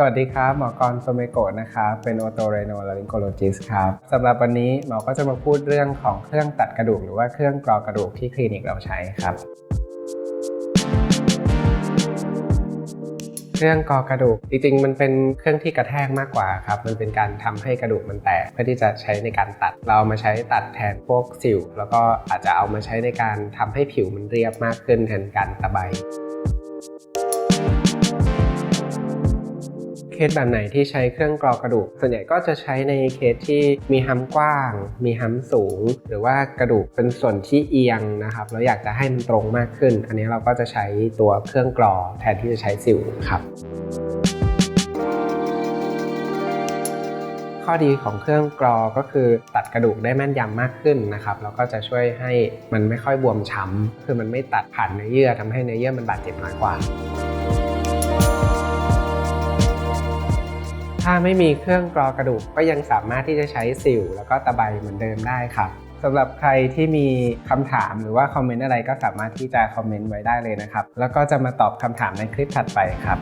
สวัสดีครับ หมอกรณ์โซเมโกะนะครับเป็นโอโตเรโนลาริงโกโลจิสครับสำหรับวันนี้หมอก็จะมาพูดเรื่องของเครื่องตัดกระดูก หรือว่าเครื่องกรอกระดูกที่คลินิกเราใช้ครับ เครื่องกรอกระดูกจริงๆ มันเป็นเครื่องที่กระแทกมากกว่าครับ มันเป็นการทำให้กระดูกมันแตกเพื่อที่จะใช้ในการตัด เราเอามาใช้ตัดแทนพวกสิว แล้วก็อาจจะเอามาใช้ในการทำให้ผิวมันเรียบมากขึ้นแทนการตะไบ เคสแบบไหนที่ใช้เครื่องกรอกระดูก ส่วนใหญ่ก็จะใช้ในเคสที่มีฮัมกว้าง มีฮัมสูง หรือว่ากระดูกเป็นส่วนที่เอียงนะครับแล้วอยากจะให้มันตรงมากขึ้น อันนี้เราก็จะใช้ตัวเครื่องกรอแทนที่จะใช้สิวครับข้อดีของเครื่องกรอก็คือตัดกระดูกได้แม่นยำมากขึ้นนะครับแล้วก็จะช่วยให้มันไม่ค่อยบวมช้ำคือมันไม่ตัดผ่านเนื้อเยื่อทำให้เนื้อเยื่อมันบาดเจ็บน้อยกว่าถ้า ไม่มีเครื่องกรอกระดูกก็ยังสามารถที่จะใช้สิว แล้วก็ตะไบเหมือนเดิมได้ครับสำหรับใครที่มีคำถามหรือว่าคอมเมนต์อะไรก็สามารถที่จะคอมเมนต์ไว้ได้เลยนะครับ แล้วก็จะมาตอบคำถามในคลิปถัดไปครับ